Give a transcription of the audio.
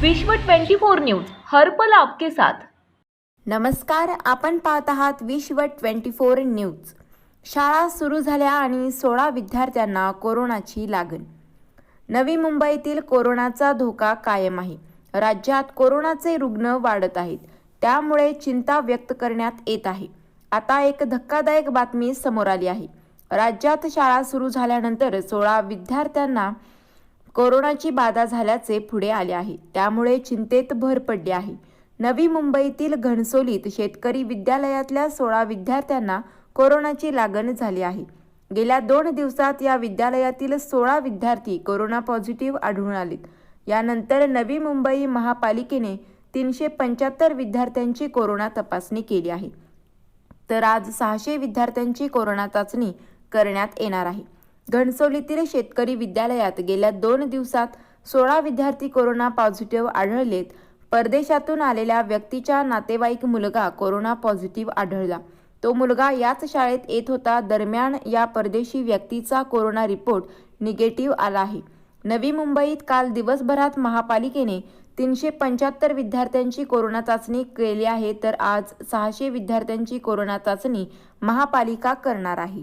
विश्व 24 न्यूज हर्पल आपके साथ. नमस्कार आपण पाहत आहात विश्व ट्वेंटी फोर न्यूज. शाळा सुरू झाल्या आणि सोळा विद्यार्थ्यांना कोरोनाची लागण. नवी मुंबईतील कोरोनाचा धोका कायम आहे. राज्यात कोरोनाचे रुग्ण वाढत आहेत. त्यामुळे चिंता व्यक्त करण्यात येत आहे. आता एक धक्कादायक बातमी समोर आली आहे. राज्यात शाळा सुरू झाल्यानंतर सोळा विद्यार्थ्यांना कोरोनाची बाधा झाल्याचे पुढे आले आहे. त्यामुळे चिंतेत भर पडली आहे. नवी मुंबईतील घणसोलीत शेतकरी विद्यालयातल्या सोळा विद्यार्थ्यांना कोरोनाची लागण झाली आहे. गेल्या दोन दिवसात या विद्यालयातील सोळा विद्यार्थी कोरोना पॉझिटिव्ह आढळून आलेत. यानंतर नवी मुंबई महापालिकेने तीनशे पंच्याहत्तर विद्यार्थ्यांची कोरोना तपासणी केली आहे. तर आज सहाशे विद्यार्थ्यांची कोरोना चाचणी करण्यात येणार आहे. घणसोलीतील शेतकरी विद्यालयात गेल्या दोन दिवसात सोळा विद्यार्थी कोरोना पॉझिटिव्ह आढळलेत. परदेशातून आलेल्या व्यक्तीच्या नातेवाईक मुलगा कोरोना पॉझिटिव्ह आढळला. तो मुलगा याच शाळेत येत होता. दरम्यान या परदेशी व्यक्तीचा कोरोना रिपोर्ट निगेटिव्ह आला आहे. नवी मुंबईत काल दिवसभरात महापालिकेने तीनशे पंच्याहत्तर विद्यार्थ्यांची कोरोना चाचणी केली आहे तर आज सहाशे विद्यार्थ्यांची कोरोना चाचणी महापालिका करणार आहे.